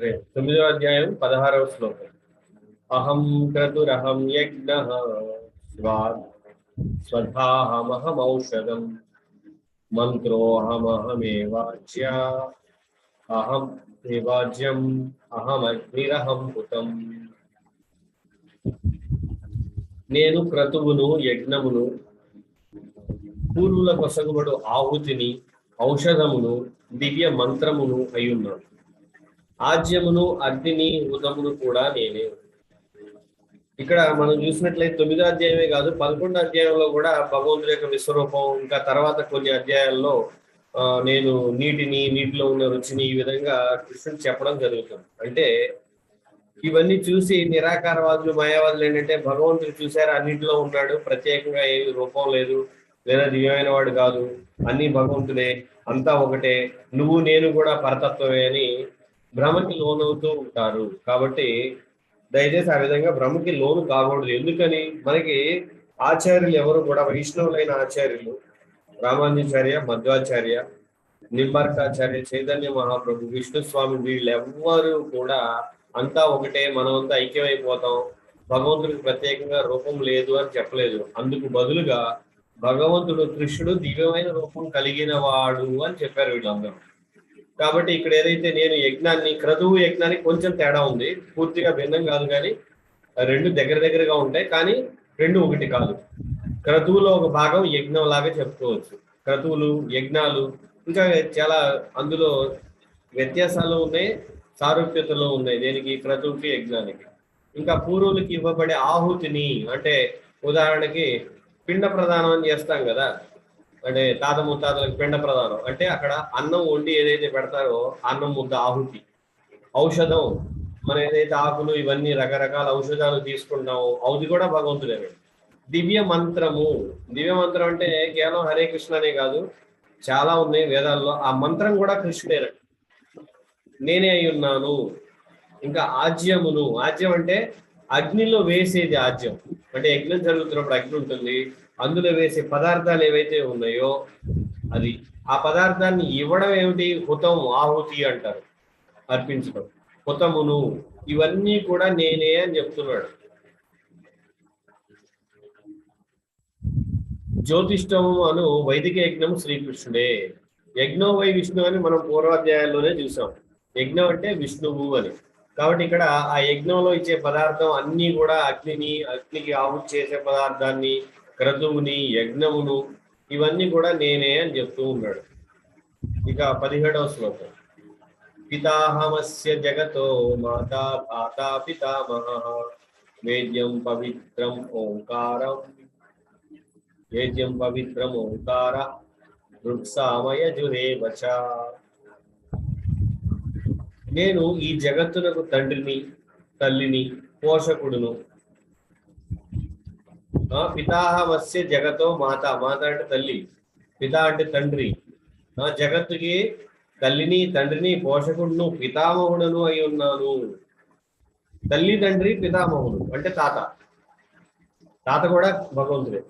రే- తొమ్మిదవ అధ్యాయం పదహారవ శ్లోకం అహం క్రతురహం యజ్ఞ స్వా స్వధాహమహమౌషధం మంత్రోహమహమేవాచ్య అహం దేవాజ్యం అహమగ్నిరహం పుతం నేను క్రతువును యజ్ఞమును పూర్వుల కొసగుబడు ఆహుతిని ఔషధమును దివ్య మంత్రమును అయ్యున్నాను ఆజ్యమును అగ్నిని ఉదమును కూడా నేనే ఇక్కడ మనం చూసినట్లయితే తొమ్మిదో అధ్యాయమే కాదు పదకొండో అధ్యాయంలో కూడా భగవంతుడి యొక్క విశ్వరూపం ఇంకా తర్వాత కొన్ని అధ్యాయాల్లో నేను నీటిని నీటిలో ఉన్న రుచిని ఈ విధంగా కృష్ణుడు చెప్పడం జరుగుతుంది. అంటే ఇవన్నీ చూసి నిరాకారవాదులు మాయావాదులు ఏంటంటే భగవంతుడు చూసారు అన్నింటిలో ఉన్నాడు ప్రత్యేకంగా ఏ రూపం లేదు లేదా దివ్యమైన వాడు కాదు అన్ని భగవంతుడే అంతా ఒకటే నువ్వు నేను కూడా పరతత్వమే అని భ్రమకి లోనవుతూ ఉంటారు. కాబట్టి దయచేసి ఆ విధంగా భ్రమకి లోను కాకూడదు. ఎందుకని? మనకి ఆచార్యులు ఎవరు కూడా వైష్ణవులైన ఆచార్యులు రామానుజాచార్య మధ్వాచార్య నింబార్కాచార్య చైతన్య మహాప్రభు విష్ణు స్వామి వీళ్ళెవ్వరూ కూడా అంతా ఒకటే మనమంతా ఐక్యమైపోతాం. భగవంతుడికి ప్రత్యేకంగా రూపం లేదు అని చెప్పలేదు. అందుకు బదులుగా భగవంతుడు కృష్ణుడు దివ్యమైన రూపం కలిగిన వాడు అని చెప్పారు వీళ్ళందరూ. కాబట్టి ఇక్కడ ఏదైతే నేను యజ్ఞాన్ని క్రతువు యజ్ఞానికి కొంచెం తేడా ఉంది. పూర్తిగా భిన్నం కాదు కానీ రెండు దగ్గర దగ్గరగా ఉంటాయి. కానీ రెండు ఒకటి కాదు. క్రతువులో ఒక భాగం యజ్ఞం లాగా చెప్పుకోవచ్చు. క్రతువులు యజ్ఞాలు ఇంకా చాలా అందులో వ్యత్యాసాలు ఉన్నాయి సారూప్యతలు ఉన్నాయి దేనికి? క్రతువుకి యజ్ఞానికి. ఇంకా పూర్వులకి ఇవ్వబడే ఆహుతిని అంటే ఉదాహరణకి పిండ ప్రదానం అని చేస్తాం కదా అంటే తాత ముత్తాతలకు పిండ ప్రదానం అంటే అక్కడ అన్నం వండి ఏదైతే పెడతారో అన్నం ముద్ద ఆహుతి. ఔషధం. మనం ఏదైతే ఆకులు ఇవన్నీ రకరకాల ఔషధాలు తీసుకుంటామో అవి కూడా భగవంతుడే దివ్య మంత్రము. దివ్య మంత్రం అంటే కేవలం హరే కృష్ణ అనే కాదు చాలా ఉన్నాయి వేదాల్లో. ఆ మంత్రం కూడా కృష్ణుడే నేనే అయి ఉన్నాను. ఇంకా ఆజ్యమును. ఆజ్యం అంటే అగ్నిలో వేసేది ఆజ్యం. అంటే యజ్ఞం జరుగుతున్నప్పుడు అగ్ని ఉంటుంది. అందులో వేసే పదార్థాలు ఏవైతే ఉన్నాయో అది ఆ పదార్థాన్ని ఇవ్వడం ఏమిటి? హుతం ఆహుతి అంటారు అర్పించడం. హుతమును ఇవన్నీ కూడా నేనే అని చెప్తున్నాడు. జ్యోతిష్టము అను వైదిక యజ్ఞం శ్రీకృష్ణుడే. యజ్ఞో వై విష్ణు అని మనం పూర్వాధ్యాయాల్లోనే చూసాం. యజ్ఞం అంటే విష్ణువు అని. కాబట్టి ఇక్కడ ఆ యజ్ఞంలో ఇచ్చే పదార్థం అన్ని కూడా అగ్నిని అగ్నికి ఆహుతి చేసే పదార్థాన్ని క్రతువుని యజ్ఞమును ఇవన్నీ కూడా నేనే అని చెప్తూ ఉన్నాడు. ఇక పదిహేడవ శ్లోకం. పితాహమస్య జగతో మాతా పాతా పితామహ. వేద్యం పవిత్రం ఓంకారం. వేద్యం పవిత్రం ఓంకార వృక్షామయజురేవచ నేను ఈ జగత్తునకు తండ్రిని తల్లిని పోషకుడును పితాహమస్య జగతో మాత మాత అంటే తల్లి పిత అంటే తండ్రి. ఆ జగత్తుకి తల్లిని తండ్రిని పోషకుడును పితామహుడను అయి ఉన్నాను. తల్లి తండ్రి పితామహుడు అంటే తాత. తాత కూడా భగవంతుడే.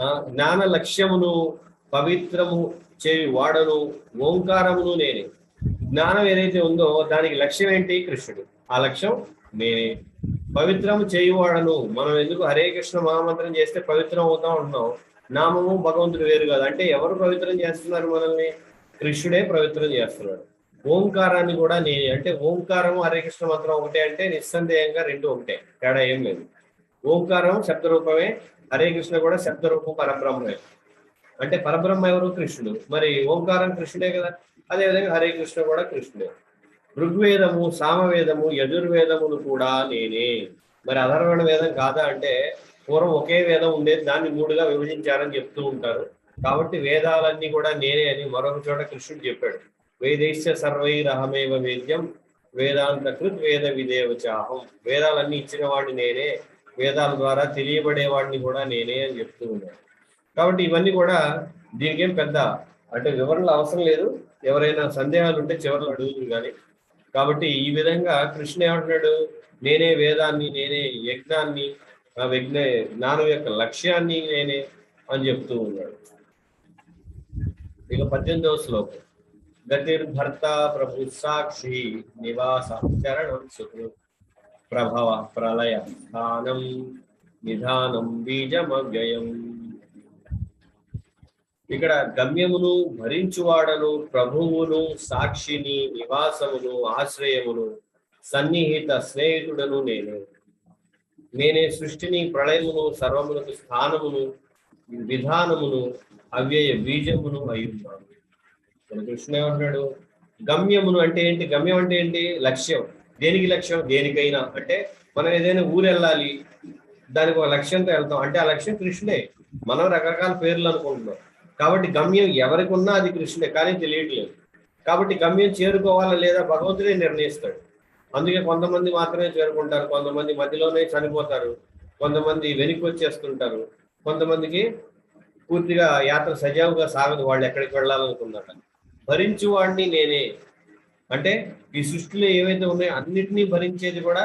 ఆ జ్ఞాన లక్ష్యమును పవిత్రము చేయి వాడను ఓంకారమును నేనే. జ్ఞానం ఏదైతే ఉందో దానికి లక్ష్యం ఏంటి? కృష్ణుడు. ఆ లక్ష్యం నేనే. పవిత్రము చేయువాడను. మనం ఎందుకు హరే కృష్ణ మహామంత్రం చేస్తే పవిత్రం అవుతా ఉంటున్నాం నామము భగవంతుడు వేరు కాదు. అంటే ఎవరు పవిత్రం చేస్తున్నారు మనల్ని? కృష్ణుడే పవిత్రం చేస్తున్నాడు. ఓంకారాన్ని కూడా నేను అంటే ఓంకారము హరే కృష్ణ మంత్రం ఒకటే అంటే నిస్సందేహంగా రెండు ఒకటే. తేడా ఏం లేదు. ఓంకారం శబ్ద రూపమే హరే కృష్ణ కూడా శబ్ద రూపం పరబ్రహ్మే అంటే పరబ్రహ్మ ఎవరు? కృష్ణుడు. మరి ఓంకారం కృష్ణుడే కదా. అదేవిధంగా హరే కృష్ణ కూడా కృష్ణుడే. ఋగ్వేదము సామవేదము యజుర్వేదములు కూడా నేనే. మరి అధర్వణ వేదం కాదా అంటే పూర్వం ఒకే వేదం ఉండేది దాన్ని మూడుగా విభజించారని చెప్తూ ఉంటారు. కాబట్టి వేదాలన్నీ కూడా నేనే అని మరొక చోట కృష్ణుడు చెప్పాడు. వేదైశ్య సర్వైరహమేవ వేద్యం వేదాంత కృత్ వేద విదేవచాహం. వేదాలన్నీ ఇచ్చిన వాడిని నేనే వేదాల ద్వారా తెలియబడేవాడిని కూడా నేనే అని చెప్తూ ఉన్నాడు. కాబట్టి ఇవన్నీ కూడా దీనికేం పెద్ద అంటే వివరణలు అవసరం లేదు. ఎవరైనా సందేహాలు ఉంటే చివరిలో అడుగుతుంది కానీ కాబట్టి ఈ విధంగా కృష్ణ ఏమంటున్నాడు? నేనే వేదాన్ని నేనే యజ్ఞాన్ని విజ్ఞ జ్ఞానం యొక్క లక్ష్యాన్ని నేనే అని చెప్తూ ఉన్నాడు. ఇక పద్దెనిమిదవ శ్లోకం. గతిర్భర్త ప్రభు సాక్షి నివాస చరణం సుఖం. ప్రభవ ప్రళయ స్థానం నిధానం బీజమవ్యయం. ఇక్కడ గమ్యమును భరించువాడను ప్రభువును సాక్షిని నివాసమును ఆశ్రయమును సన్నిహిత స్నేహితుడను నేను. నేనే సృష్టిని ప్రళయమును సర్వములకు స్థానమును విధానమును అవ్యయ బీజమును అయ్యున్నాను మన కృష్ణ ఏమంటున్నాడు? గమ్యమును అంటే ఏంటి? గమ్యం అంటే ఏంటి? లక్ష్యం. దేనికి లక్ష్యం? దేనికైనా. అంటే మనం ఏదైనా ఊరు వెళ్ళాలి దానికి ఒక లక్ష్యంతో వెళ్తాం. అంటే ఆ లక్ష్యం కృష్ణే మనం రకరకాల పేర్లు అనుకుంటున్నాం. కాబట్టి గమ్యం ఎవరికి ఉన్నా అది కృష్ణుడే కానీ తెలియట్లేదు. కాబట్టి గమ్యం చేరుకోవాలా లేదా భగవంతుడే నిర్ణయిస్తాడు. అందుకే కొంతమంది మాత్రమే చేరుకుంటారు కొంతమంది మధ్యలోనే చనిపోతారు కొంతమంది వెనక్కి వచ్చేస్తుంటారు కొంతమందికి పూర్తిగా యాత్ర సజావుగా సాగదు వాళ్ళు ఎక్కడికి వెళ్ళాలనుకున్నాక భరించు వాడిని నేనే. అంటే ఈ సృష్టిలో ఏవైతే ఉన్నాయో అన్నిటినీ భరించేది కూడా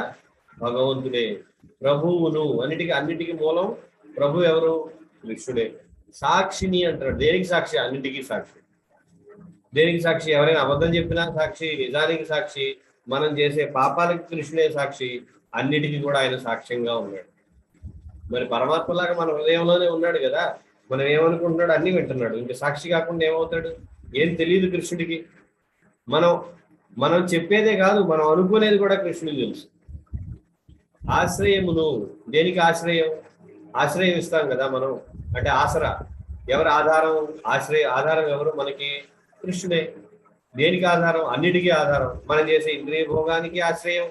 భగవంతుడే ప్రభువును. అన్నిటికీ అన్నిటికీ మూలం ప్రభు ఎవరు? కృష్ణుడే. సాక్షిని అంటారు దేనికి సాక్షి? అన్నింటికి సాక్షి. దేనికి సాక్షి? ఎవరైనా అబద్ధం చెప్పినా సాక్షి నిజానికి సాక్షి మనం చేసే పాపాలకి కృష్ణుడే సాక్షి అన్నిటికీ కూడా ఆయన సాక్ష్యంగా ఉన్నాడు. మరి పరమాత్మలాగా మన హృదయంలోనే ఉన్నాడు కదా. మనం ఏమనుకుంటున్నాడు అన్ని వింటున్నాడు. ఇంకా సాక్షి కాకుండా ఏమవుతాడు? ఏం తెలియదు కృష్ణుడికి. మనం మనం చెప్పేదే కాదు మనం అనుకునేది కూడా కృష్ణుడికి తెలుసు. ఆశ్రయమును దేనికి ఆశ్రయం? ఆశ్రయం ఇస్తాం కదా మనం. అంటే ఆసరా. ఎవరు ఆధారం? ఆశ్రయ ఆధారం ఎవరు? మనకి కృష్ణుడే. దేనికి ఆధారం? అన్నిటికీ ఆధారం. మనం చేసే ఇంద్రియ భోగానికి ఆశ్రయం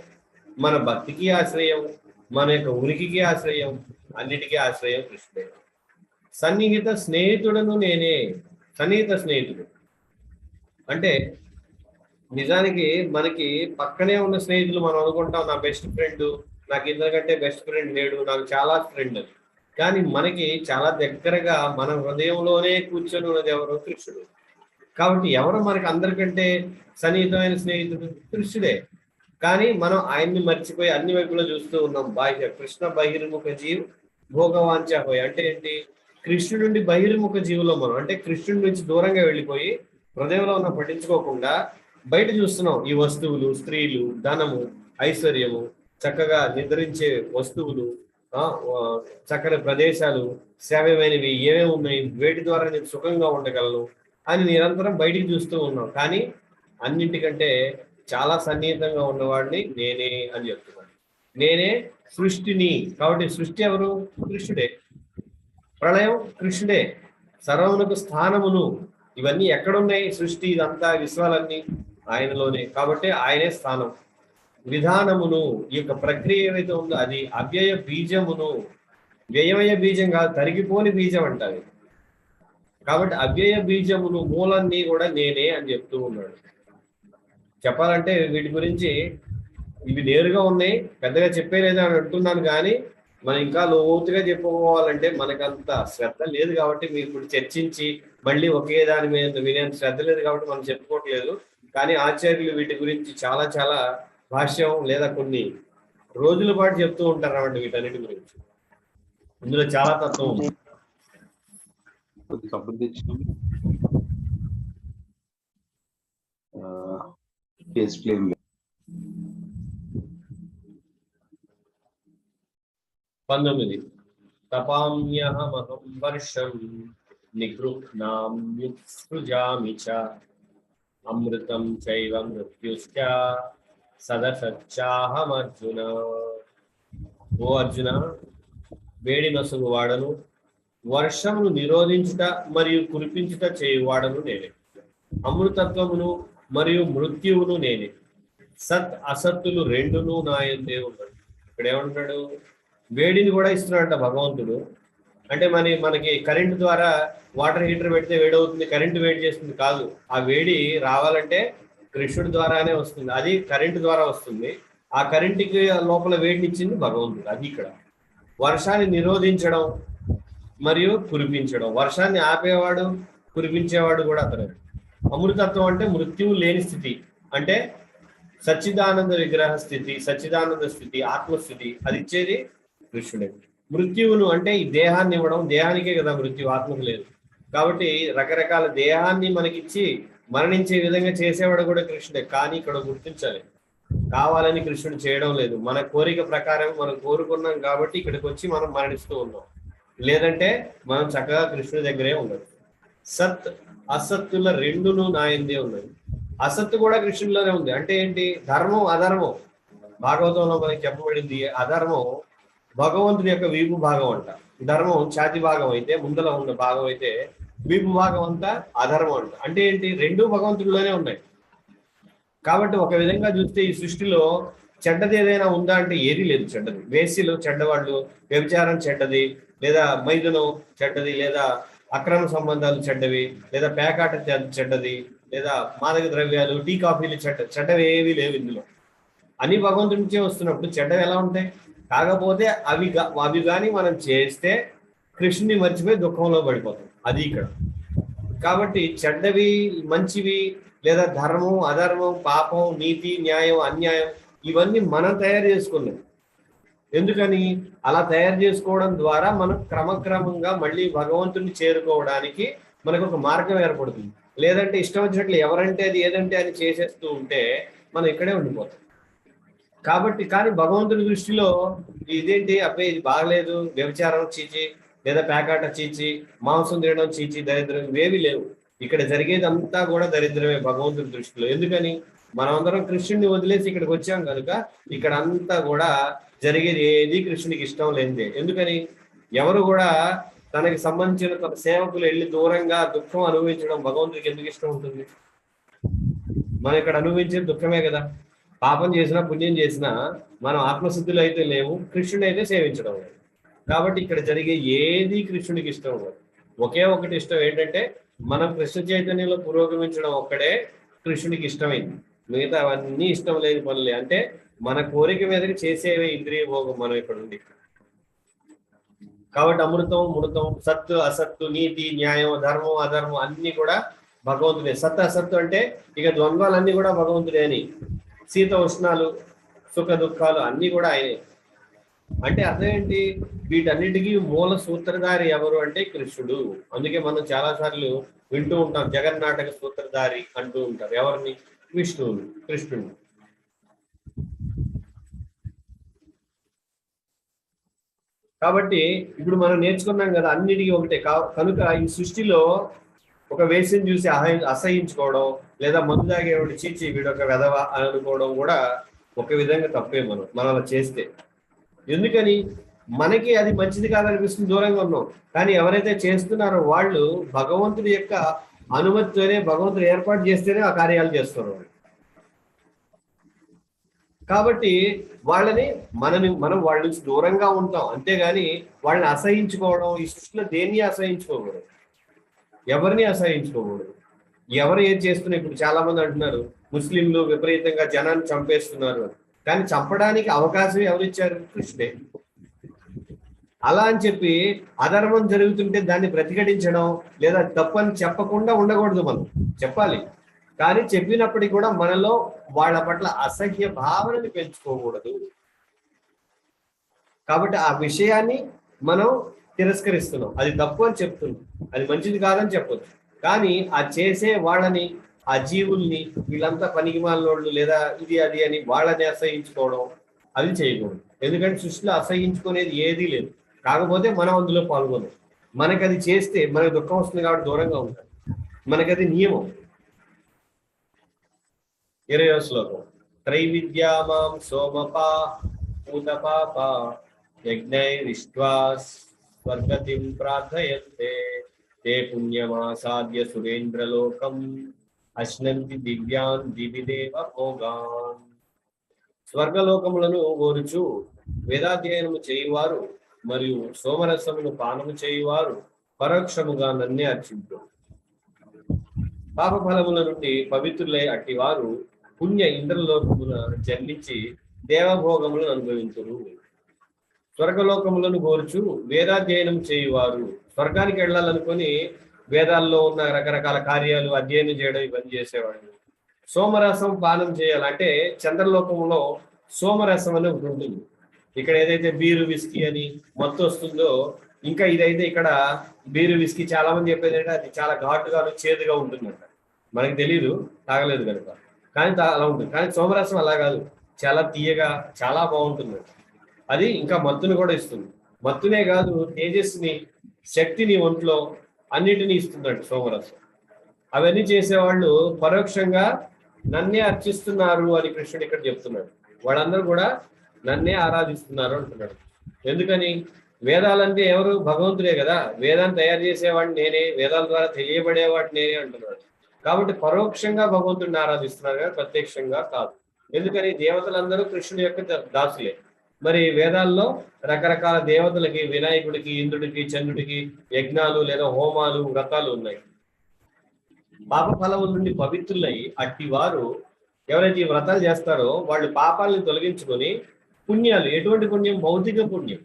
మన భక్తికి ఆశ్రయం మన యొక్క ఉనికికి ఆశ్రయం అన్నిటికీ ఆశ్రయం కృష్ణుడే. సన్నిహిత స్నేహితుడను నేనే. సన్నిహిత స్నేహితుడు. అంటే నిజానికి మనకి పక్కనే ఉన్న స్నేహితులు మనం అనుకుంటాం నా బెస్ట్ ఫ్రెండ్ నాకు ఇంతకంటే బెస్ట్ ఫ్రెండ్ లేడు నాకు చాలా ఫ్రెండ్ అని. కానీ మనకి చాలా దగ్గరగా మన హృదయంలోనే కూర్చొని ఉన్నది ఎవరు? కృష్ణుడు. కాబట్టి ఎవరు మనకి అందరికంటే సన్నిహితమైన స్నేహితుడు? కృష్ణుడే. కానీ మనం ఆయన్ని మర్చిపోయి అన్ని వైపులో చూస్తూ ఉన్నాం. బాహ్య కృష్ణ బహిర్ముఖ జీవ్ భోగవాంచ హోయ్. అంటే ఏంటి? కృష్ణుడి నుండి బహిర్ముఖ జీవులో మనం అంటే కృష్ణుడి నుంచి దూరంగా వెళ్ళిపోయి హృదయంలో ఉన్న పట్టించుకోకుండా బయట చూస్తున్నాం. ఈ వస్తువులు స్త్రీలు ధనము ఐశ్వర్యము చక్కగా నిద్రించే వస్తువులు చక్కని ప్రదేశాలు శ్రావ్యమైనవి ఏమేమి ఉన్నాయి వేటి ద్వారా నేను సుఖంగా ఉండగలను అని నిరంతరం బయటికి చూస్తూ ఉన్నాం. కానీ అన్నింటికంటే చాలా సన్నిహితంగా ఉన్నవాడిని నేనే అని చెప్తున్నాను. నేనే సృష్టిని. కాబట్టి సృష్టి ఎవరు? కృష్ణుడే. ప్రళయం కృష్ణుడే. సర్వమునకు స్థానమును. ఇవన్నీ ఎక్కడున్నాయి? సృష్టి ఇదంతా విశ్వాలన్నీ ఆయనలోనే. కాబట్టి ఆయనే స్థానం. విధానమును ఈ యొక్క ప్రక్రియ ఏదైతే ఉందో అది అవ్యయ బీజమును వ్యయమయ బీజం కాదు తరిగిపోని బీజం అంటారు కాబట్టి అవ్యయ బీజమును మూలన్నీ కూడా నేనే అని చెప్తూ ఉన్నాడు. చెప్పాలంటే వీటి గురించి ఇవి నేరుగా ఉన్నాయి పెద్దగా చెప్పేలేదు అని అంటున్నాను కానీ మనం ఇంకా లోతుగా చెప్పుకోవాలంటే మనకంత శ్రద్ధ లేదు కాబట్టి మీరు ఇప్పుడు చర్చించి మళ్ళీ ఒకే దాని మీద వినేంత శ్రద్ధ లేదు కాబట్టి మనం చెప్పుకోవట్లేదు. కానీ ఆచార్యులు వీటి గురించి చాలా చాలా భాష్యం లేదా కొన్ని రోజుల పాటు చెప్తూ ఉంటారు అన్నమాట వీటన్నిటి గురించి. ఇందులో చాలా తత్వం ఉంది. కేస్ క్లెయిమ్ పంతొమ్మిది. తపామ్యహమహం వర్షం నిగృహ్ణామ్యుత్సృజామి చ. అమృతం చైవ మృత్యుశ్చ. సదసచ్చాహమర్జున ఓ అర్జున వేడి నసుగు వాడను వర్షమును నిరోధించుట మరియు కురిపించుట చేయువాడను నేనే. అమృతత్వమును మరియు మృత్యువును నేనే. సత్ అసత్తులు రెండును నాయందే ఉన్నాడు ఇక్కడ ఏమంటున్నాడు వేడిని కూడా ఇస్తున్నాడంట భగవంతుడు. అంటే మన మనకి కరెంటు ద్వారా వాటర్ హీటర్ పెడితే వేడవుతుంది కరెంటు వేడి చేస్తుంది కాదు. ఆ వేడి రావాలంటే కృష్ణుడి ద్వారానే వస్తుంది. అది కరెంటు ద్వారా వస్తుంది. ఆ కరెంటుకి లోపల వేడినిచ్చింది భగవంతుడు. అది ఇక్కడ. వర్షాన్ని నిరోధించడం మరియు కురిపించడం. వర్షాన్ని ఆపేవాడు కురిపించేవాడు కూడా అతను. అమృతత్వం అంటే మృత్యువు లేని స్థితి. అంటే సచ్చిదానంద విగ్రహ స్థితి సచ్చిదానంద స్థితి ఆత్మస్థితి. అది ఇచ్చేది కృష్ణుడే. మృత్యువును అంటే ఈ దేహాన్ని ఇవ్వడం. దేహానికే కదా మృత్యు ఆత్మకు లేదు. కాబట్టి రకరకాల దేహాన్ని మనకిచ్చి మరణించే విధంగా చేసేవాడు కూడా కృష్ణుడే. కానీ ఇక్కడ గుర్తించాలి. కావాలని కృష్ణుడు చేయడం లేదు. మన కోరిక ప్రకారం మనం కోరుకున్నాం కాబట్టి ఇక్కడికి వచ్చి మనం మరణిస్తూ ఉన్నాం. లేదంటే మనం చక్కగా కృష్ణుడి దగ్గరే ఉండదు. సత్ అసత్తుల రెండును నాయందే ఉన్నది. అసత్తు కూడా కృష్ణుడిలోనే ఉంది. అంటే ఏంటి? ధర్మం అధర్మం. భాగవతంలో మనకి చెప్పబడింది అధర్మం భగవంతుడి యొక్క వీపు భాగం అంట. ధర్మం ఛాతి భాగం అయితే ముందల ఉన్న భాగం అయితే వీపు భాగం అంతా అధర్మం అంట. అంటే ఏంటి? రెండు భగవంతుడిలోనే ఉన్నాయి. కాబట్టి ఒక విధంగా చూస్తే ఈ సృష్టిలో చెడ్డది ఏదైనా ఉందా అంటే ఏదీ లేదు చెడ్డది. వేసిలు చెడ్డవాళ్ళు వ్యభిచారం చెడ్డది లేదా మైదునం చెడ్డది లేదా అక్రమ సంబంధాలు చెడ్డవి లేదా పేకాట చెడ్డది లేదా మాదక ద్రవ్యాలు టీ కాఫీలు చెడ్డ చెడ్డవి ఏవి లేవు ఇందులో. అన్ని భగవంతుడి నుంచే వస్తున్నప్పుడు చెడ్డవి ఎలా ఉంటాయి? కాకపోతే అవి అవి కానీ మనం చేస్తే కృష్ణుని మర్చిపోయి దుఃఖంలో పడిపోతాం. అది ఇక్కడ. కాబట్టి చెడ్డవి మంచివి లేదా ధర్మం అధర్మం పాపం నీతి న్యాయం అన్యాయం ఇవన్నీ మనం తయారు చేసుకున్నాం. ఎందుకని? అలా తయారు చేసుకోవడం ద్వారా మనం క్రమక్రమంగా మళ్ళీ భగవంతుని చేరుకోవడానికి మనకు ఒక మార్గం ఏర్పడుతుంది. లేదంటే ఇష్టం వచ్చినట్లు ఎవరంటే అది ఏదంటే అది చేసేస్తూ ఉంటే మనం ఇక్కడే ఉండిపోతాం. కాబట్టి కానీ భగవంతుని దృష్టిలో ఇదేంటి? అబ్బాయి ఇది బాగలేదు. వ్యభిచారం చీచి. లేదా పేకాట చీచి మాంసం తినడం చీచి దరిద్రం ఇవేవి లేవు. ఇక్కడ జరిగేది అంతా కూడా దరిద్రమే భగవంతుని దృష్టిలో. ఎందుకని? మనమందరం కృష్ణుడిని వదిలేసి ఇక్కడికి వచ్చాం కనుక ఇక్కడ అంతా కూడా జరిగేది ఏది కృష్ణునికి ఇష్టం లేనిదే. ఎందుకని? ఎవరు కూడా తనకి సంబంధించిన తన సేవకులు వెళ్ళి దూరంగా దుఃఖం అనుభవించడం భగవంతుడికి ఎందుకు ఇష్టం ఉంటుంది? మనం ఇక్కడ అనుభవించేది దుఃఖమే కదా. పాపం చేసినా పుణ్యం చేసినా మనం ఆత్మశుద్ధులు అయితే లేవు కృష్ణుడు అయితే సేవించడం లేదు. కాబట్టి ఇక్కడ జరిగే ఏది కృష్ణుడికి ఇష్టం ఉండదు. ఒకే ఒకటి ఇష్టం ఏంటంటే మనం కృష్ణ చైతన్యంలో పురోగమించడం ఒక్కడే కృష్ణుడికి ఇష్టమైంది. మిగతా అవన్నీ ఇష్టం లేని పనులే. అంటే మన కోరిక మీదకి చేసేవే ఇంద్రియ భోగం మనం ఇక్కడ ఉంది కాబట్టి అమృతం మృతం సత్తు అసత్తు నీతి న్యాయం ధర్మం అధర్మం అన్ని కూడా భగవంతుడే. సత్ అసత్తు అంటే ఇక ద్వంద్వాలన్నీ కూడా భగవంతుడే అని. శీత ఉష్ణాలు సుఖ దుఃఖాలు అన్ని కూడా ఆయనే. అంటే అర్థం ఏంటి? వీటన్నిటికీ మూల సూత్రధారి ఎవరు అంటే కృష్ణుడు. అందుకే మనం చాలా సార్లు వింటూ ఉంటాం జగన్నాటక సూత్రధారి అంటూ ఉంటారు. ఎవరిని? విష్ణువుని కృష్ణుడు కాబట్టి ఇప్పుడు మనం నేర్చుకున్నాం కదా అన్నిటికీ ఒకటే. కనుక ఈ సృష్టిలో ఒక వేసిని చూసి అసహి- అసహించుకోవడం లేదా మందు తాగేవాడు చీచి వీడు ఒక వెధవ అనుకోవడం కూడా ఒక విధంగా తప్పే మనం మనం అలా చేస్తే. ఎందుకని? మనకి అది మంచిది కాదనిపిస్తుంది దూరంగా ఉన్నాం. కానీ ఎవరైతే చేస్తున్నారో వాళ్ళు భగవంతుడి యొక్క అనుమతితోనే భగవంతుడు ఏర్పాటు చేస్తేనే ఆ కార్యాలు చేస్తారు కాబట్టి వాళ్ళని మనని మనం వాళ్ళ నుంచి దూరంగా ఉంటాం. అంతేగాని వాళ్ళని అసహించుకోవడం ఈ సృష్టిలో దేన్ని అసహించుకోకూడదు? ఎవరిని అసహించుకోకూడదు? ఎవరు ఏం చేస్తున్నారు? ఇప్పుడు చాలా మంది అంటున్నారు ముస్లింలు విపరీతంగా జనాన్ని చంపేస్తున్నారు అని. కానీ చంపడానికి అవకాశం ఎవరిచ్చారు? కృష్ణే కృష్ణుడే. అలా అని చెప్పి అధర్మం జరుగుతుంటే దాన్ని ప్రతిఘటించడం లేదా తప్పని చెప్పకుండా ఉండకూడదు మనం. చెప్పాలి. కానీ చెప్పినప్పటికీ కూడా మనలో వాళ్ళ పట్ల అసహ్య భావనని పెంచుకోకూడదు. కాబట్టి ఆ విషయాన్ని మనం తిరస్కరిస్తున్నాం. అది తప్పు అని చెప్తున్నాం. అది మంచిది కాదని చెప్పొచ్చు కానీ ఆ చేసే వాళ్ళని ఆ జీవుల్ని వీళ్ళంతా పనికిమాలినోళ్ళు లేదా ఇది అది అని వాళ్ళని అసహించుకోవడం అది చేయకూడదు. ఎందుకంటే సృష్టిలో అసహించుకునేది ఏదీ లేదు. కాకపోతే మనం అందులో పాల్గొనం మనకి అది చేస్తే మనకు దుఃఖం వస్తుంది కాబట్టి దూరంగా ఉంటాం. మనకి అది నియమం. ఇరవై శ్లోకం. త్రైవిద్యామాం సోమపా పూతపాప యజ్ఞైరిష్ట్వా స్వర్గతిం ప్రార్థయంతే. తే పుణ్యమాసాద్య సురేంద్రలోకం. అశ్నంది దివ్యాన్ దివిదేవ భోగాన్. స్వర్గలోకములను కోరుచు వేదాధ్యయనము చేయువారు మరియు సోమరసమును పానము చేయువారు పరోక్షముగా నన్నే అర్చించు పాప ఫలముల నుండి పవిత్రులై అట్టివారు పుణ్య ఇంద్రలోకమున జన్మించి దేవభోగములను అనుభవించురు స్వర్గలోకములను కోరుచు వేదాధ్యయనం చేయువారు స్వర్గానికి వెళ్ళాలనుకొని వేదాల్లో ఉన్న రకరకాల కార్యాలు అధ్యయనం చేయడం ఇవన్నీ చేసేవాళ్ళు. సోమరసం పానం చేయాలంటే చంద్రలోకంలో సోమరసం అనే ఒకటి ఉంటుంది. ఇక్కడ ఏదైతే బీరు విస్కీ అని మత్తు వస్తుందో ఇంకా ఇదైతే ఇక్కడ బీరు విస్కీ చాలా మంది చెప్పేది అంటే అది చాలా ఘాటుగా చేదుగా ఉంటుందంట. మనకి తెలియదు తాగలేదు కనుక. కానీ అలా ఉంటుంది. కానీ సోమరసం అలా కాదు. చాలా తీయగా చాలా బాగుంటుంది అది ఇంకా మత్తుని కూడా ఇస్తుంది. మత్తునే కాదు తేజస్సుని శక్తిని ఒంట్లో అన్నిటినీ ఇస్తున్నాడు సోమరసం. అవన్నీ చేసేవాళ్ళు పరోక్షంగా నన్నే అర్చిస్తున్నారు అని కృష్ణుడు ఇక్కడ చెప్తున్నాడు. వాళ్ళందరూ కూడా నన్నే ఆరాధిస్తున్నారు అంటున్నాడు. ఎందుకని? వేదాలంటే ఎవరు? భగవంతుడే కదా. వేదాన్ని తయారు చేసేవాడిని నేనే వేదాల ద్వారా తెలియబడేవాడు నేనే అంటున్నాడు. కాబట్టి పరోక్షంగా భగవంతుడిని ఆరాధిస్తున్నారు కానీ ప్రత్యక్షంగా కాదు. ఎందుకని? దేవతలందరూ కృష్ణుడి యొక్క దాసులే. మరి వేదాల్లో రకరకాల దేవతలకి వినాయకుడికి ఇంద్రుడికి చంద్రుడికి యజ్ఞాలు లేదా హోమాలు వ్రతాలు ఉన్నాయి. పాప ఫలముల నుండి పవిత్రులై అట్టి వారు ఎవరైతే ఈ వ్రతాలు చేస్తారో వాళ్ళు పాపాలను తొలగించుకొని పుణ్యాలు ఎటువంటి పుణ్యం? భౌతిక పుణ్యం.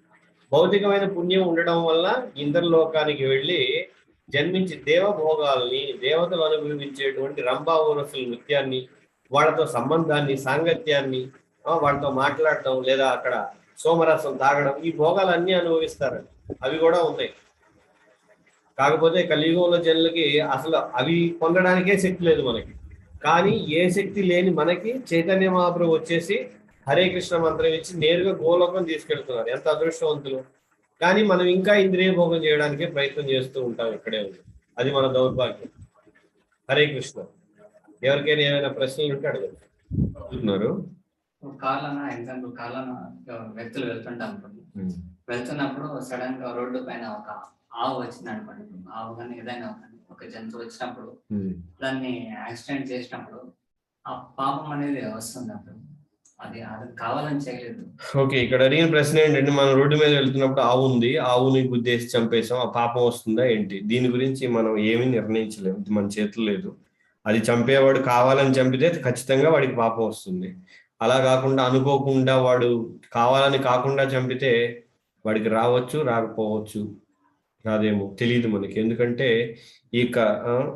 భౌతికమైన పుణ్యం ఉండడం వల్ల ఇంద్రలోకానికి వెళ్ళి జన్మించి దేవభోగాల్ని దేవతలు అనుభవించేటువంటి రంభావరసుల నృత్యాన్ని వాళ్ళతో సంబంధాన్ని సాంగత్యాన్ని వాళ్ళతో మాట్లాడటం లేదా అక్కడ సోమరసం తాగడం ఈ భోగాలన్నీ అనుభవిస్తారు అవి కూడా ఉన్నాయి. కాకపోతే కలియుగంలో జనులకి అసలు అవి పొందడానికే శక్తి లేదు మనకి. కానీ ఏ శక్తి లేని మనకి చైతన్య మహాప్రభు వచ్చేసి హరే కృష్ణ మంత్రం ఇచ్చి నేరుగా గోలోకం తీసుకెళ్తున్నారు. ఎంత అదృష్టవంతులు. కానీ మనం ఇంకా ఇంద్రియ భోగం చేయడానికే ప్రయత్నం చేస్తూ ఉంటాం ఇక్కడే ఉంది. అది మన దౌర్భాగ్యం. హరే కృష్ణ. ఎవరికైనా ఏమైనా ప్రశ్నలు ఉంటే అడగండి. కార్లన ఎగ్జాంపుల్ కార్లన వ్యక్తులు వెళ్తుంటాం వెళ్తున్నప్పుడు సడన్గా రోడ్డు పైన ఒక ఆవు వచ్చింది అనుకోండి ఆవు కానీ ఏదైనా కానీ ఒక జంతువు వచ్చినప్పుడు దాన్ని యాక్సిడెంట్ చేసినప్పుడు ఆ పాపం అనేది వస్తుంది అప్పుడు. అది అది కావాలని చేయలేదు. ఓకే ఇక్కడ అడిగిన ప్రశ్న ఏంటంటే మనం రోడ్డు మీద వెళ్తున్నప్పుడు ఆవు ఉంది ఆవుని గుద్దేసి చంపేసాం ఆ పాపం వస్తుందా ఏంటి? దీని గురించి మనం ఏమీ నిర్ణయించలేము మన చేతుల్లో లేదు. అది చంపేవాడు కావాలని చంపితే ఖచ్చితంగా వాడికి పాపం వస్తుంది. అలా కాకుండా అనుకోకుండా వాడు కావాలని కాకుండా చంపితే వాడికి రావచ్చు రాకపోవచ్చు. రాదేమో తెలియదు మనకి. ఎందుకంటే ఈ క-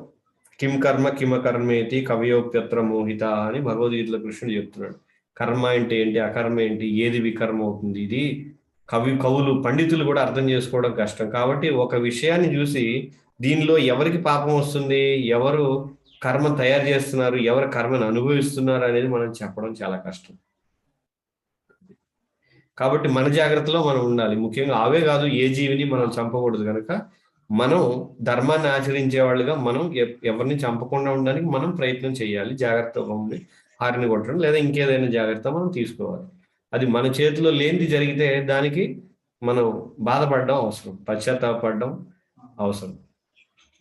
కిం కర్మ కిమ కర్మేతి కవయోప్యత్ర మోహిత అని భగవద్గీతలో కృష్ణుడు చెప్తున్నాడు. కర్మ అంటే ఏంటి? అకర్మ ఏంటి? ఏది వికర్మ అవుతుంది ఇది? కవి కవులు పండితులు కూడా అర్థం చేసుకోవడం కష్టం. కాబట్టి ఒక విషయాన్ని చూసి దీనిలో ఎవరికి పాపం వస్తుంది? ఎవరు కర్మ తయారు చేస్తున్నారు ఎవరు కర్మను అనుభవిస్తున్నారు అనేది మనం చెప్పడం చాలా కష్టం. కాబట్టి మన జాగ్రత్తలో మనం ఉండాలి. ముఖ్యంగా అవే కాదు ఏ జీవిని మనం చంపకూడదు కనుక మనం ధర్మాన్ని ఆచరించే వాళ్ళుగా మనం ఎ- ఎవరిని చంపకుండా ఉండడానికి మనం ప్రయత్నం చేయాలి. జాగ్రత్తగా ఉండి హారిని కొట్టడం లేదా ఇంకేదైనా జాగ్రత్త మనం తీసుకోవాలి. అది మన చేతిలో లేనిది జరిగితే దానికి మనం బాధపడడం అవసరం పశ్చాత్తాపడడం అవసరం.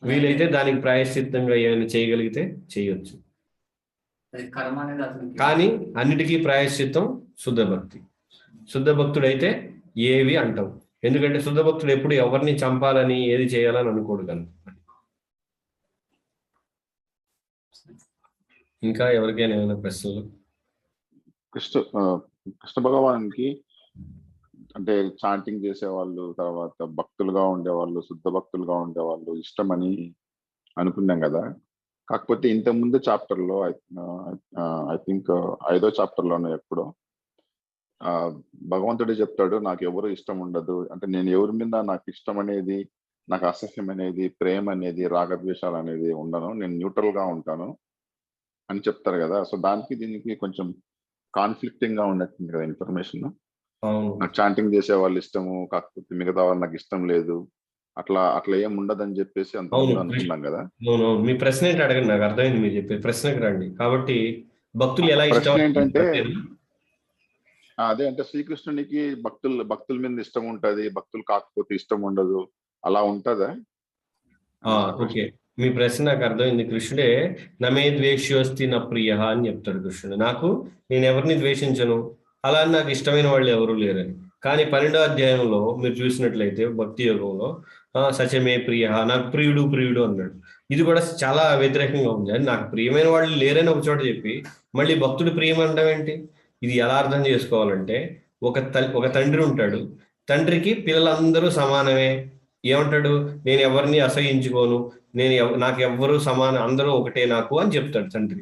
వీలైతే దానికి ప్రాయశ్చిత్తంగా ఏమైనా చేయగలిగితే చేయొచ్చు. అది కర్మ అనేది అతనికి కానీ అన్నిటికీ ప్రాయశ్చిత్తం శుద్ధ భక్తి శుద్ధ భక్తుడైతే ఏవి అంటాం ఎందుకంటే శుద్ధ భక్తుడు ఎప్పుడు ఎవరిని చంపాలని ఏది చేయాలని అనుకోడు కనుక. ఇంకా ఎవరికైనా ఏమైనా ప్రశ్నలు? కృష్ణ కృష్ణ భగవానికి అంటే చాంటింగ్ చేసేవాళ్ళు తర్వాత భక్తులుగా ఉండేవాళ్ళు శుద్ధ భక్తులుగా ఉండేవాళ్ళు ఇష్టమని అనుకున్నాం కదా. కాకపోతే ఇంత ముందు చాప్టర్లో ఐ థింక్ ఐదో చాప్టర్లోనే ఎప్పుడో ఆ, భగవంతుడే చెప్తాడు నాకు ఎవరు ఇష్టం ఉండదు. అంటే నేను ఎవరి మీద నాకు ఇష్టం అనేది నాకు అసహ్యం అనేది ప్రేమ అనేది రాగద్వేషాలు అనేది ఉండను. నేను న్యూట్రల్గా ఉంటాను అని చెప్తారు కదా. సో దానికి దీనికి కొంచెం కాన్ఫ్లిక్టింగ్గా ఉన్నట్టుంది కదా ఇన్ఫర్మేషన్ నాకు చాంటింగ్ చేసే వాళ్ళు ఇష్టము కాకపోతే మిగతా వాళ్ళు నాకు ఇష్టం లేదు. అట్లా అట్లా ఏం ఉండదని చెప్పేసి అంత అనుకున్నాం కదా. మీ ప్రశ్న ఏంటి అడగండి నాకు అర్థమైంది మీరు చెప్పే ప్రశ్నకు రండి. కాబట్టి భక్తులు ఎలా ఇష్టం ఏంటంటే అదే అంటే శ్రీకృష్ణునికి భక్తులు భక్తుల మీద ఇష్టం ఉంటది భక్తులు కాకపోతే ఇష్టం ఉండదు అలా ఉంటదా? ఓకే. మీ ప్రశ్న నాకు అర్థమైంది. కృష్ణుడే నమే ద్వేష్యోస్తి నా ప్రియ అని చెప్తాడు కృష్ణుడు. నాకు నేను ఎవరిని ద్వేషించను? అలా అని నాకు ఇష్టమైన వాళ్ళు ఎవరు లేరని కానీ పన్నెండో అధ్యాయంలో మీరు చూసినట్లయితే భక్తి యోగంలో ఆ, సచమే ప్రియ నాకు ప్రియుడు ప్రియుడు అన్నాడు. ఇది కూడా చాలా వ్యతిరేకంగా ఉంది. అని నాకు ప్రియమైన వాళ్ళు లేరని ఒక చోట చెప్పి మళ్ళీ భక్తుడు ప్రియం అనడం ఏంటి? ఇది ఎలా అర్థం చేసుకోవాలంటే ఒక తల్లి ఒక తండ్రి ఉంటాడు. తండ్రికి పిల్లలందరూ సమానమే. ఏమంటాడు? నేను ఎవరిని అసహించుకోను. నేను ఎవ- నాకు ఎవ్వరూ సమానం. అందరూ ఒకటే నాకు అని చెప్తాడు తండ్రి.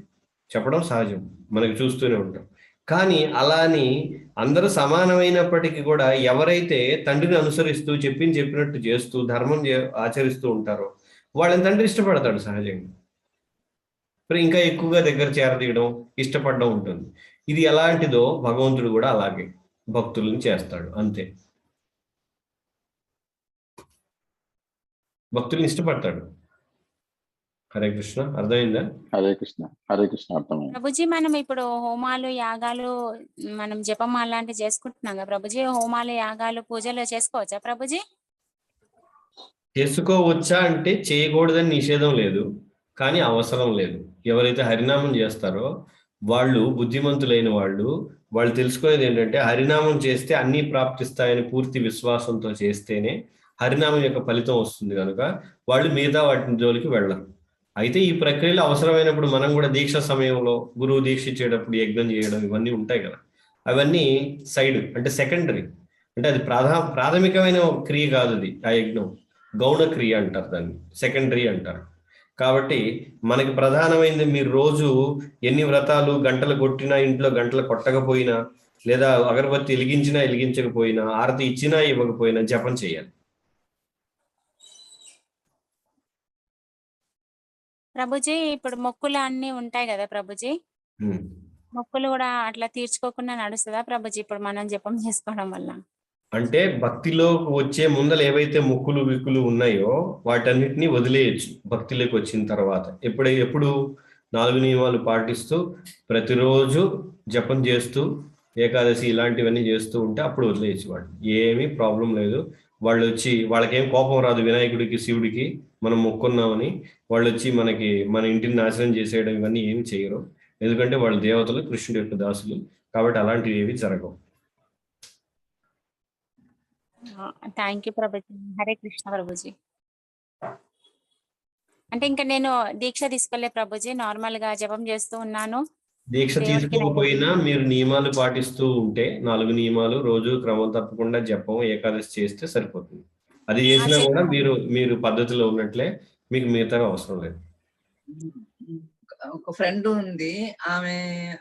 చెప్పడం సహజం. మనకి చూస్తూనే ఉంటాం. కానీ అలా అని అందరూ సమానమైనప్పటికీ కూడా ఎవరైతే తండ్రిని అనుసరిస్తూ చెప్పింది చెప్పినట్టు చేస్తూ ధర్మం చే- ఆచరిస్తూ ఉంటారో వాళ్ళని తండ్రి ఇష్టపడతాడు సహజంగా. ఇంకా ఎక్కువగా దగ్గర చేరదీయడం ఇష్టపడడం ఉంటుంది. ఇది ఎలాంటిదో భగవంతుడు కూడా అలాగే భక్తులను చేస్తాడు అంతే. భక్తుల్ని ఇష్టపడతాడు. హరే కృష్ణ. అర్థమైందా? హరే కృష్ణ. హరే కృష్ణ అర్థమైంది. ప్రభుజీ మనం ఇప్పుడు హోమాలు యాగాలు మనం జపమాల లాంటివి చేసుకుంటున్నాం కదా. ప్రభుజీ హోమాలు యాగాలు పూజలు చేసుకోవచ్చా ప్రభుజీ? చేసుకోవచ్చా అంటే చేయకూడదని నిషేధం లేదు కానీ అవసరం లేదు. ఎవరైతే హరినామం చేస్తారో వాళ్ళు బుద్ధిమంతులైన వాళ్ళు వాళ్ళు తెలుసుకునేది ఏంటంటే హరినామం చేస్తే అన్ని ప్రాప్తిస్తాయని పూర్తి విశ్వాసంతో చేస్తేనే హరినామం యొక్క ఫలితం వస్తుంది కనుక వాళ్ళు మిగతా వాటి జోలికి వెళ్ళరు. అయితే ఈ ప్రక్రియలో అవసరమైనప్పుడు మనం కూడా దీక్ష సమయంలో గురువు దీక్షించేటప్పుడు యజ్ఞం చేయడం ఇవన్నీ ఉంటాయి కదా. అవన్నీ సైడ్ అంటే సెకండరీ. అంటే అది ప్రాధా ప్రాథమికమైన క్రియ కాదు అది ఆ యజ్ఞం. గౌణ క్రియ అంటారు దాన్ని సెకండరీ అంటారు. కాబట్టి మనకి ప్రధానమైనది మీరు రోజు ఎన్ని వ్రతాలు గంటలు కొట్టినా ఇంట్లో గంటలు కొట్టకపోయినా లేదా అగరబత్తి వెలిగించినా వెలిగించకపోయినా ఆరతి ఇచ్చినా ఇవ్వకపోయినా జపం చేయాలి. ప్రభుజీ ఇప్పుడు మొక్కులు అన్ని ఉంటాయి కదా ప్రభుజీ. మొక్కులు కూడా అట్లా తీర్చుకోకుండా నడుస్తుందా ప్రభుజీ ఇప్పుడు మనం జపం చేసుకోవడం వల్ల? అంటే భక్తిలో వచ్చే ముందల ఏవైతే ముక్కులు విక్కులు ఉన్నాయో వాటన్నిటిని వదిలేయచ్చు భక్తిలోకి వచ్చిన తర్వాత. ఎప్పుడు ఎప్పుడు నాలుగు నియమాలు పాటిస్తూ ప్రతిరోజు జపం చేస్తూ ఏకాదశి ఇలాంటివన్నీ చేస్తూ ఉంటే అప్పుడు వదిలేయచ్చు వాళ్ళు ఏమీ ప్రాబ్లం లేదు. వాళ్ళు వచ్చి వాళ్ళకేం కోపం రాదు వినాయకుడికి శివుడికి మనం మొక్కున్నామని. వాళ్ళు వచ్చి మనకి మన ఇంటిని నాశనం చేసేయడం ఇవన్నీ ఏమి చేయరు. ఎందుకంటే వాళ్ళు దేవతలు కృష్ణుడి యొక్క దాసులు. కాబట్టి అలాంటివి ఏవి జరగవు. థ్యాంక్ యూ ప్రభుజీ హరే కృష్ణ ప్రభుజీ అంటే ఇంకా నేను దీక్ష తీసుకోలే ప్రభుజీ నార్మల్గా జపం చేస్తూ ఉన్నాను. దీక్ష తీసుకోకపోయినా మీరు నియమాలు పాటిస్తూ ఉంటే నాలుగు నియమాలు రోజు క్రమం తప్పకుండా జపం ఏకాదశి చేస్తే సరిపోతుంది. అది చేసినా కూడా. మీరు మీరు పద్ధతిలో ఉన్నట్లే మీకు మిగతా అవసరం లేదు. ఒక ఫ్రెండ్ ఉంది ఆమె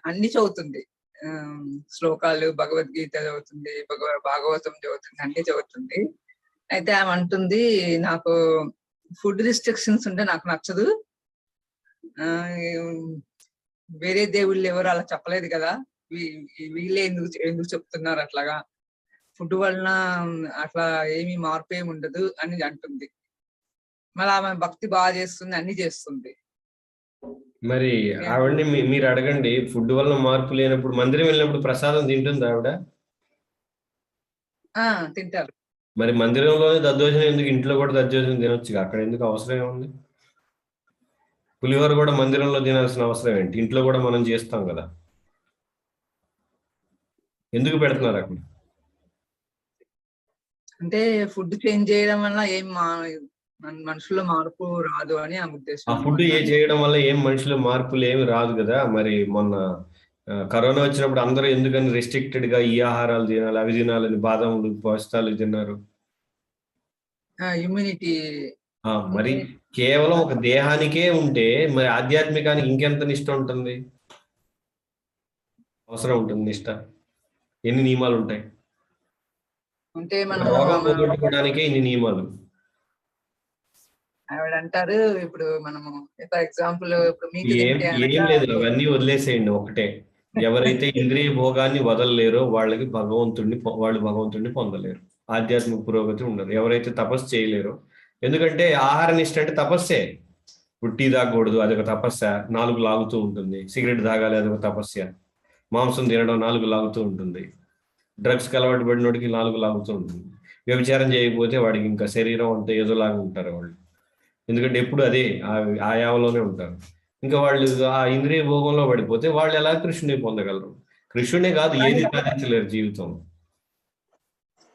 అన్ని చదువుతుంది. శ్లోకాలు భగవద్గీత చదువుతుంది భగవ భాగవతం చదువుతుంది అన్ని చదువుతుంది. అయితే ఆమె అంటుంది నాకు ఫుడ్ రిస్ట్రిక్షన్స్ ఉంటే నాకు నచ్చదు. వేరే దేవుళ్ళు ఎవరు అలా చెప్పలేదు కదా? వీళ్ళే ఎందుకు ఎందుకు చెప్తున్నారు అట్లాగా? ఫుడ్ వలన అట్లా ఏమీ మార్పు ఏమి ఉండదు అని అంటుంది. మళ్ళీ ఆమె భక్తి బాగా చేస్తుంది అన్ని చేస్తుంది. మరి ఆవిడని మీరు అడగండి ఫుడ్ వల్ల మార్పు లేనప్పుడు మందిరం వెళ్ళినప్పుడు ప్రసాదం తింటుంది ఆవిడ? తింటారు. మరి మందిరంలోనే దద్దోజనం ఎందుకు ఇంట్లో కూడా దద్దోజనం తినొచ్చు అక్కడ ఎందుకు అవసరం ఏముంది? పులిహోర కూడా మందిరంలో తినాల్సిన అవసరం ఏంటి? ఇంట్లో కూడా మనం చేస్తాం కదా. ఎందుకు పెడుతున్నారు అక్కడ? అంటే ఫుడ్ చేంజ్ చేయడం వల్ల ఏం మనుషుల్లో మార్పు రాదు అని ఆ ఆ ఉద్దేశం ఫుడ్ ఏ చేయడం వల్ల ఏం మనుషులు మార్పులు ఏమి రాదు కదా. మరి మొన్న ఆ, కరోనా వచ్చినప్పుడు అందరూ ఎందుకని రెస్ట్రిక్టెడ్గా ఈ ఆహారాలు తినాలి అవి తినాలని బాదాములు పోస్తాలు తిన్నారు? ఇమ్యూనిటీ ఆ, మరి కేవలం ఒక దేహానికే ఉంటే మరి ఆధ్యాత్మికానికి ఇంకెంత నిష్ట ఉంటుంది? అవసరం ఉంటుంది నిష్ట. ఎన్ని నియమాలు ఉంటాయి? పోగొట్టుకోవడానికే ఇన్ని నియమాలు. ఆవిడ అంటారు ఇప్పుడు మనము ఫర్ ఎగ్జాంపుల్ ఇప్పుడు మీకు ఏం లేదు అవన్నీ వదిలేసేయండి ఒకటే. ఎవరైతే ఇంద్రియ భోగాన్ని వదలలేరో వాళ్ళకి భగవంతుడిని వాళ్ళు భగవంతుడిని పొందలేరు. ఆధ్యాత్మిక పురోగతి ఉండదు. ఎవరైతే తపస్సు చేయలేరో ఎందుకంటే ఆహార నిష్ట అంటే తపస్సే. ఇప్పుడు టీ తాగకూడదు అది ఒక తపస్స. నాలుగు లాగుతూ ఉంటుంది. సిగరెట్ తాగాలి అది ఒక తపస్య మాంసం తినడం నాలుగు లాగుతూ ఉంటుంది. డ్రగ్స్ అలవాటు పడినోడికి నాలుగు లాగుతూ ఉంటుంది. వ్యభిచారం చేయకపోతే వాడికి ఇంకా శరీరం అంతా ఏదోలాగా ఉంటారు వాళ్ళు. ఎందుకంటే ఎప్పుడు అదే ఆ- యావలోనే ఉంటారు. ఇంకా వాళ్ళు ఆ ఇంద్రియ భోగంలో పడిపోతే వాళ్ళు ఎలా కృష్ణుని పొందగలరు? కృష్ణుడే కాదు ఏది సాధించలేరు జీవితం.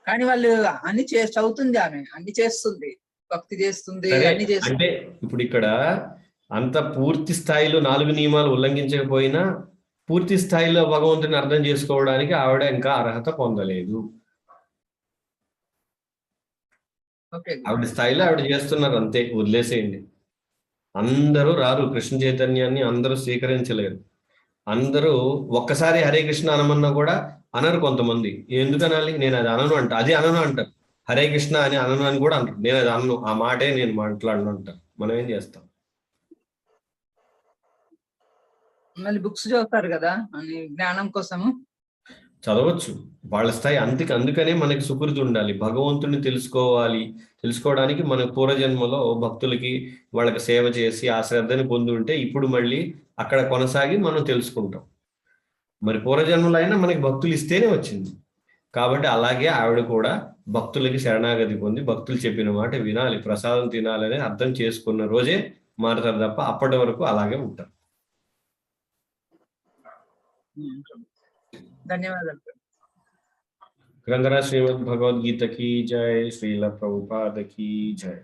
కానీ వాళ్ళు అన్ని చే చదువుతుంది ఆమె అన్ని చేస్తుంది. భక్తి చేస్తుంది సరే, అన్ని చేస్తుంది. అంటే ఇప్పుడు ఇక్కడ అంత పూర్తి స్థాయిలో నాలుగు నియమాలు ఉల్లంఘించకపోయినా పూర్తి స్థాయిలో భగవంతుని అర్థం చేసుకోవడానికి ఆవిడ ఇంకా అర్హత పొందలేదు. ఆవిడ స్థాయిలో ఆవిడ చేస్తున్నారు అంతే వదిలేసేయండి. అందరూ రారు కృష్ణ చైతన్యాన్ని అందరూ స్వీకరించలేరు. అందరూ ఒక్కసారి హరే కృష్ణ అనమన్నా కూడా అనరు కొంతమంది. ఎందుకు అనాలి నేను అది అనను అంట అది అనను అంటారు. హరే కృష్ణ అని అనను అని కూడా అంటారు. నేను అది అనను. ఆ మాటే నేను మాట్లాడను అంటారు. మనం ఏం చేస్తాం? మళ్ళీ బుక్స్ చదువుతారు కదా అని జ్ఞానం కోసము. చదవచ్చు. వాళ్ళ స్థాయి అందుకు అందుకనే మనకి సుకృతి ఉండాలి. భగవంతుని తెలుసుకోవాలి. తెలుసుకోవడానికి మన పూర్వజన్మలో భక్తులకి వాళ్ళకి సేవ చేసి ఆ శ్రద్ధని పొంది ఉంటే ఇప్పుడు మళ్ళీ అక్కడ కొనసాగి మనం తెలుసుకుంటాం. మరి పూర్వజన్మలో అయినా మనకి భక్తులు ఇస్తేనే వచ్చింది. కాబట్టి అలాగే ఆవిడ కూడా భక్తులకి శరణాగతి పొంది భక్తులు చెప్పిన మాట వినాలి ప్రసాదం తినాలని అర్థం చేసుకున్న రోజే మారుతారు తప్ప అప్పటి వరకు అలాగే ఉంటారు. ధన్యవాదాలు. గంగరా శ్రీమద్ భగవద్గీతకి జయ శ్రీల ప్రభుపాదకి జయ